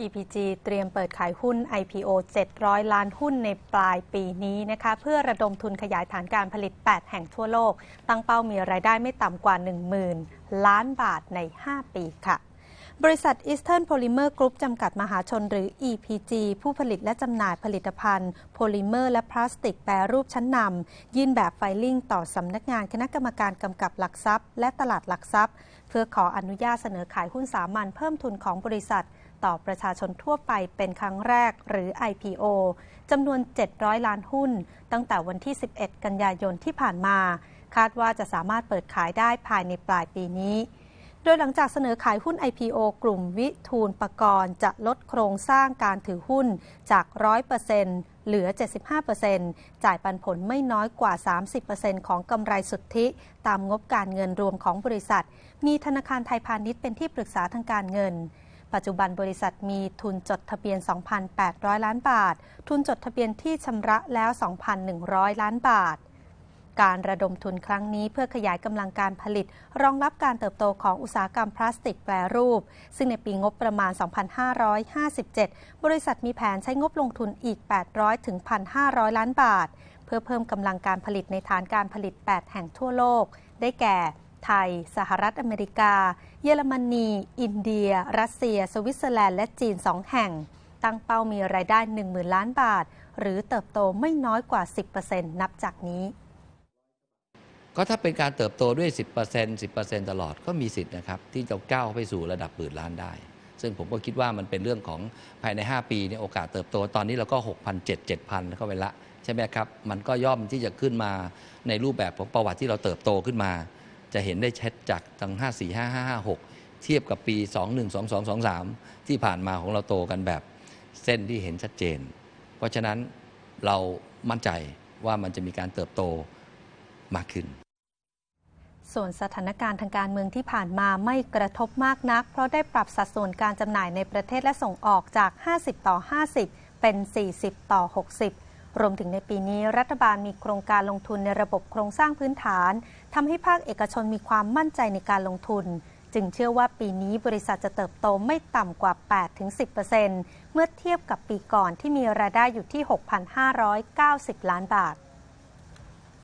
EPG เตรียมเปิดขายหุ้น IPO 700 ล้านหุ้นในปลายปีนี้นะคะ เพื่อระดมทุนขยายฐานการผลิต 8 แห่งทั่วโลก ตั้งเป้ามีรายได้ไม่ต่ำกว่า 10,000 ล้านบาทใน 5 ปีค่ะ บริษัท Eastern Polymer Group จำกัดมหาชนหรือ EPG ผู้ผลิตและจำหน่ายผลิตภัณฑ์ โพลิเมอร์และพลาสติกแปรรูปชั้นนำยื่นแบบไฟลิ่งต่อสำนักงานคณะกรรมการกำกับหลักทรัพย์ และตลาดหลักทรัพย์ เพื่อขออนุญาตเสนอขายหุ้นสามัญเพิ่มทุนของบริษัท ต่อประชาชนทั่วไปเป็นครั้งแรกหรือ IPO จำนวน 700 ล้านหุ้น ตั้งแต่วันที่ 11 กันยายนที่ผ่านมา คาดว่าจะสามารถเปิดขายได้ภายในปลายปีนี้ โดยหลังจากเสนอขายหุ้น IPO กลุ่มวิทูลปกรณ์จะลดโครงสร้างการถือหุ้นจาก 100%เหลือ 75%จ่ายปันผลไม่น้อยกว่า 30%ของกำไรสุทธิ ตามงบการเงินรวมของบริษัท มีธนาคารไทยพาณิชย์เป็นที่ปรึกษาทางการเงินปัจจุบันบริษัทมีทุนจดทะเบียน 2,800 ล้านบาท ทุนจดทะเบียนที่ชำระแล้ว 2,100 ล้านบาท การระดมทุนครั้งนี้เพื่อขยายกำลังการผลิต รองรับการเติบโตของอุตสาหกรรมพลาสติกแปรรูป ซึ่งในปีงบประมาณ 2557 บริษัทมีแผนใช้งบลงทุนอีก 800 ถึง 1,500 ล้านบาท เพื่อเพิ่มกำลังการผลิตในฐานการผลิต 8 แห่งทั่วโลก ได้แก่ ไทย สหรัฐอเมริกา เยอรมนี อินเดีย รัสเซีย สวิตเซอร์แลนด์ และจีน 2 แห่ง ตั้งเป้ามีรายได้ 10,000 ล้านบาท หรือเติบโตไม่น้อยกว่า 10%นับจากนี้ ก็ถ้าเป็นการเติบโตด้วย 10% 10%ตลอดก็มีสิทธิ์นะครับ ที่จะก้าวไปสู่ระดับหมื่นล้านได้ ซึ่งผมก็คิดว่ามันเป็นเรื่องของภายใน 5 ปีเนี่ยโอกาสเติบโตตอนนี้เราก็6,700 7,000เข้าไปละใช่ไหมครับ มันก็ย่อมที่จะขึ้นมาในรูปแบบของประวัติที่เราเติบโตขึ้นมา จะเห็นได้ชัดจากตั้ง 5 4 5 5 5 6 เทียบกับปี 21 22 23 ที่ผ่านมาของเราโตกันแบบเส้นที่เห็นชัดเจน เพราะฉะนั้นเรามั่นใจว่ามันจะมีการเติบโตมากขึ้น ส่วนสถานการณ์ทางการเมืองที่ผ่านมาไม่กระทบมากนัก เพราะได้ปรับสัดส่วนการจำหน่ายในประเทศและส่งออกจาก 50 ต่อ 50 เป็น 40 ต่อ 60 รวมถึงในปีนี้รัฐบาลมีโครงการลงทุนในระบบโครงสร้างพื้นฐานทำให้ภาคเอกชนมีความมั่นใจในการลงทุน จึงเชื่อว่าปีนี้บริษัทจะเติบโตไม่ต่ำกว่า 8-10%เมื่อเทียบกับปีก่อนที่มีรายได้อยู่ที่ 6,590 ล้านบาท